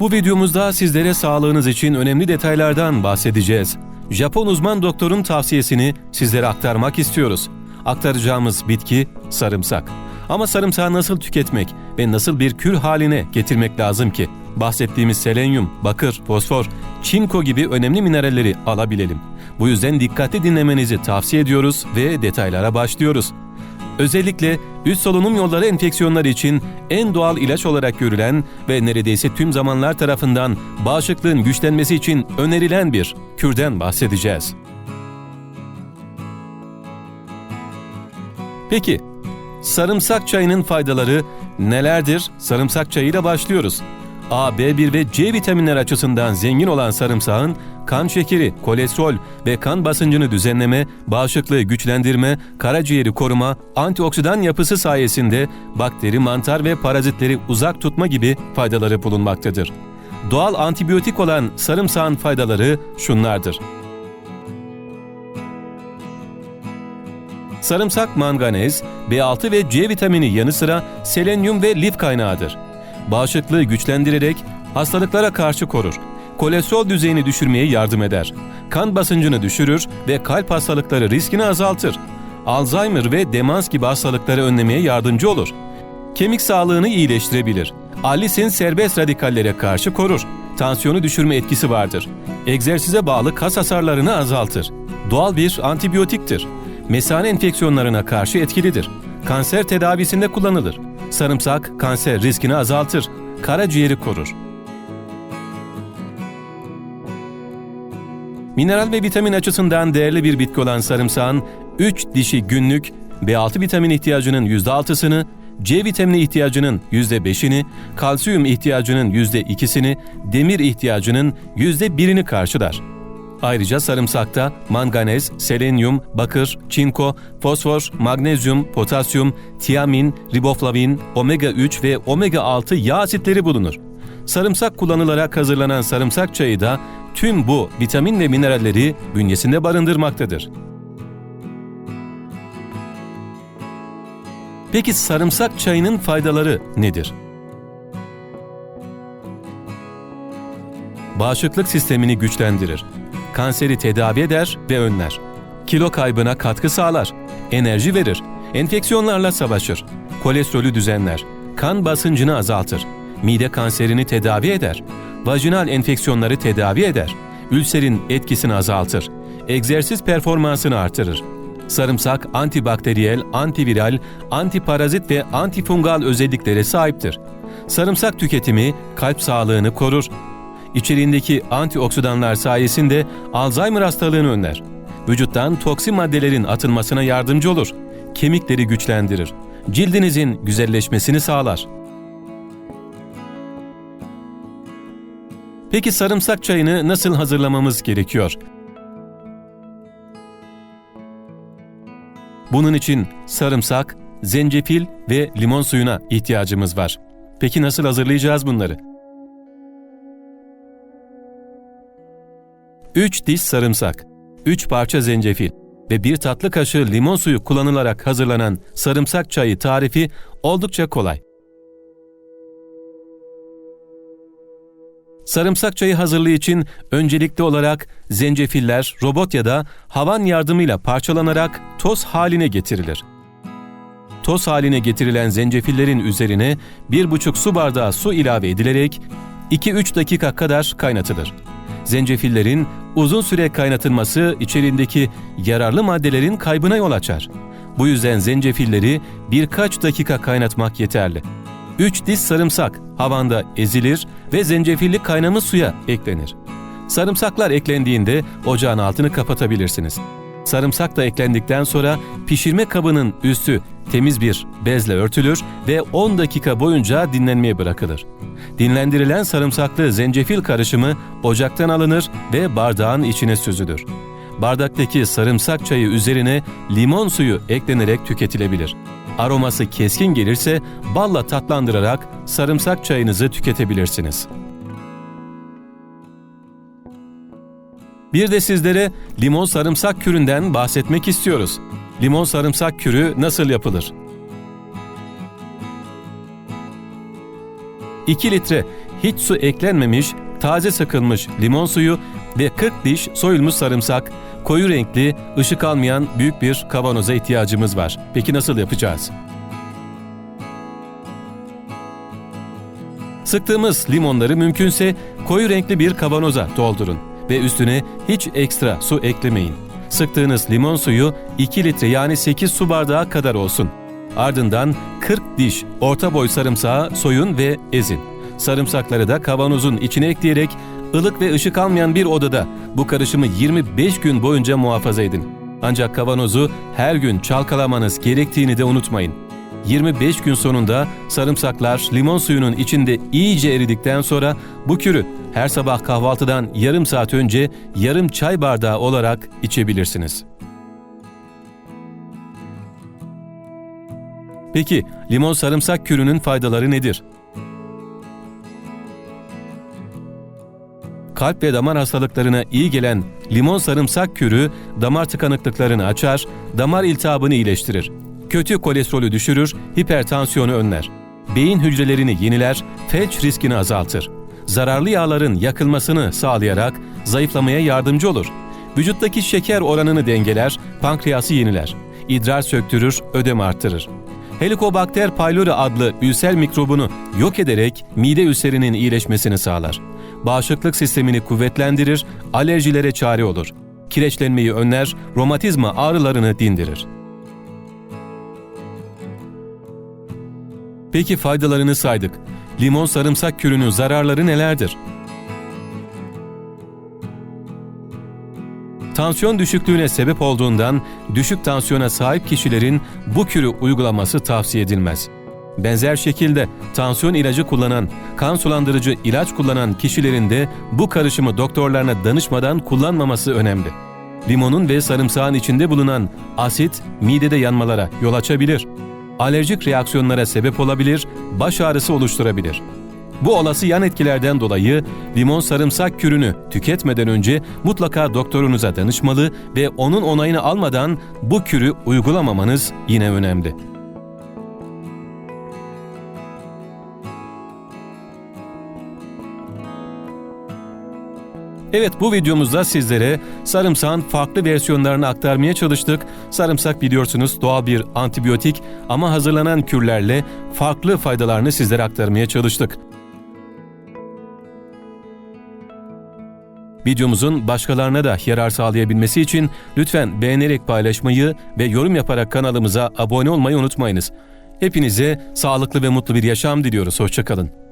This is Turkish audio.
Bu videomuzda sizlere sağlığınız için önemli detaylardan bahsedeceğiz. Japon uzman doktorun tavsiyesini sizlere aktarmak istiyoruz. Aktaracağımız bitki sarımsak. Ama sarımsağı nasıl tüketmek ve nasıl bir kür haline getirmek lazım ki bahsettiğimiz selenyum, bakır, fosfor, çinko gibi önemli mineralleri alabilelim. Bu yüzden dikkatli dinlemenizi tavsiye ediyoruz ve detaylara başlıyoruz. Özellikle üst solunum yolları enfeksiyonları için en doğal ilaç olarak görülen ve neredeyse tüm zamanlar tarafından bağışıklığın güçlenmesi için önerilen bir kürden bahsedeceğiz. Peki, sarımsak çayının faydaları nelerdir? Sarımsak çayıyla başlıyoruz. A, B1 ve C vitaminler açısından zengin olan sarımsağın kan şekeri, kolesterol ve kan basıncını düzenleme, bağışıklığı güçlendirme, karaciğeri koruma, antioksidan yapısı sayesinde bakteri, mantar ve parazitleri uzak tutma gibi faydaları bulunmaktadır. Doğal antibiyotik olan sarımsağın faydaları şunlardır. Sarımsak manganez, B6 ve C vitamini yanı sıra selenyum ve lif kaynağıdır. Bağışıklığı güçlendirerek hastalıklara karşı korur. Kolesterol düzeyini düşürmeye yardım eder. Kan basıncını düşürür ve kalp hastalıkları riskini azaltır. Alzheimer ve demans gibi hastalıkları önlemeye yardımcı olur. Kemik sağlığını iyileştirebilir. Allisin serbest radikallere karşı korur. Tansiyonu düşürme etkisi vardır. Egzersize bağlı kas hasarlarını azaltır. Doğal bir antibiyotiktir. Mesane enfeksiyonlarına karşı etkilidir. Kanser tedavisinde kullanılır. Sarımsak kanser riskini azaltır. Karaciğeri korur. Mineral ve vitamin açısından değerli bir bitki olan sarımsağın 3 dişi günlük B6 vitamin ihtiyacının %6'sını, C vitamini ihtiyacının %5'ini, kalsiyum ihtiyacının %2'sini, demir ihtiyacının %1'ini karşılar. Ayrıca sarımsakta manganez, selenyum, bakır, çinko, fosfor, magnezyum, potasyum, tiamin, riboflavin, omega 3 ve omega 6 yağ asitleri bulunur. Sarımsak kullanılarak hazırlanan sarımsak çayı da tüm bu vitamin ve mineralleri bünyesinde barındırmaktadır. Peki sarımsak çayının faydaları nedir? Bağışıklık sistemini güçlendirir. Kanseri tedavi eder ve önler. Kilo kaybına katkı sağlar. Enerji verir. Enfeksiyonlarla savaşır. Kolesterolü düzenler. Kan basıncını azaltır. Mide kanserini tedavi eder. Vajinal enfeksiyonları tedavi eder. Ülserin etkisini azaltır. Egzersiz performansını artırır. Sarımsak antibakteriyel, antiviral, antiparazit ve antifungal özelliklere sahiptir. Sarımsak tüketimi kalp sağlığını korur. İçeriğindeki antioksidanlar sayesinde Alzheimer hastalığını önler. Vücuttan toksin maddelerin atılmasına yardımcı olur. Kemikleri güçlendirir. Cildinizin güzelleşmesini sağlar. Peki sarımsak çayını nasıl hazırlamamız gerekiyor? Bunun için sarımsak, zencefil ve limon suyuna ihtiyacımız var. Peki nasıl hazırlayacağız bunları? 3 diş sarımsak, 3 parça zencefil ve 1 tatlı kaşığı limon suyu kullanılarak hazırlanan sarımsak çayı tarifi oldukça kolay. Sarımsak çayı hazırlığı için öncelikli olarak zencefiller robot ya da havan yardımıyla parçalanarak toz haline getirilir. Toz haline getirilen zencefillerin üzerine 1,5 su bardağı su ilave edilerek 2-3 dakika kadar kaynatılır. Zencefillerin uzun süre kaynatılması içerindeki yararlı maddelerin kaybına yol açar. Bu yüzden zencefilleri birkaç dakika kaynatmak yeterli. 3 diş sarımsak havanda ezilir ve zencefilli kaynamış suya eklenir. Sarımsaklar eklendiğinde ocağın altını kapatabilirsiniz. Sarımsak da eklendikten sonra pişirme kabının üstü temiz bir bezle örtülür ve 10 dakika boyunca dinlenmeye bırakılır. Dinlendirilen sarımsaklı zencefil karışımı ocaktan alınır ve bardağın içine süzülür. Bardaktaki sarımsak çayı üzerine limon suyu eklenerek tüketilebilir. Aroması keskin gelirse balla tatlandırarak sarımsak çayınızı tüketebilirsiniz. Bir de sizlere limon sarımsak küründen bahsetmek istiyoruz. Limon sarımsak kürü nasıl yapılır? 2 litre hiç su eklenmemiş, taze sıkılmış limon suyu ve 40 diş soyulmuş sarımsak, koyu renkli, ışık almayan büyük bir kavanoza ihtiyacımız var. Peki nasıl yapacağız? Sıktığımız limonları mümkünse koyu renkli bir kavanoza doldurun ve üstüne hiç ekstra su eklemeyin. Sıktığınız limon suyu 2 litre yani 8 su bardağı kadar olsun. Ardından 40 diş orta boy sarımsağı soyun ve ezin. Sarımsakları da kavanozun içine ekleyerek ılık ve ışık almayan bir odada bu karışımı 25 gün boyunca muhafaza edin. Ancak kavanozu her gün çalkalamanız gerektiğini de unutmayın. 25 gün sonunda sarımsaklar limon suyunun içinde iyice eridikten sonra bu kürü her sabah kahvaltıdan yarım saat önce yarım çay bardağı olarak içebilirsiniz. Peki limon sarımsak kürünün faydaları nedir? Kalp ve damar hastalıklarına iyi gelen limon sarımsak kürü damar tıkanıklıklarını açar, damar iltihabını iyileştirir. Kötü kolesterolü düşürür, hipertansiyonu önler. Beyin hücrelerini yeniler, felç riskini azaltır. Zararlı yağların yakılmasını sağlayarak zayıflamaya yardımcı olur. Vücuttaki şeker oranını dengeler, pankreası yeniler. İdrar söktürür, ödem arttırır. Helicobacter pylori adlı ülser mikrobunu yok ederek mide ülserinin iyileşmesini sağlar. Bağışıklık sistemini kuvvetlendirir, alerjilere çare olur. Kireçlenmeyi önler, romatizma ağrılarını dindirir. Peki faydalarını saydık. Limon sarımsak kürünün zararları nelerdir? Tansiyon düşüklüğüne sebep olduğundan düşük tansiyona sahip kişilerin bu kürü uygulaması tavsiye edilmez. Benzer şekilde tansiyon ilacı kullanan, kan sulandırıcı ilaç kullanan kişilerin de bu karışımı doktorlarına danışmadan kullanmaması önemli. Limonun ve sarımsağın içinde bulunan asit midede yanmalara yol açabilir. Alerjik reaksiyonlara sebep olabilir, baş ağrısı oluşturabilir. Bu olası yan etkilerden dolayı limon sarımsak kürünü tüketmeden önce mutlaka doktorunuza danışmalı ve onun onayını almadan bu kürü uygulamamanız yine önemli. Evet bu videomuzda sizlere sarımsağın farklı versiyonlarını aktarmaya çalıştık. Sarımsak biliyorsunuz doğal bir antibiyotik ama hazırlanan kürlerle farklı faydalarını sizlere aktarmaya çalıştık. Videomuzun başkalarına da yarar sağlayabilmesi için lütfen beğenerek paylaşmayı ve yorum yaparak kanalımıza abone olmayı unutmayınız. Hepinize sağlıklı ve mutlu bir yaşam diliyoruz. Hoşçakalın.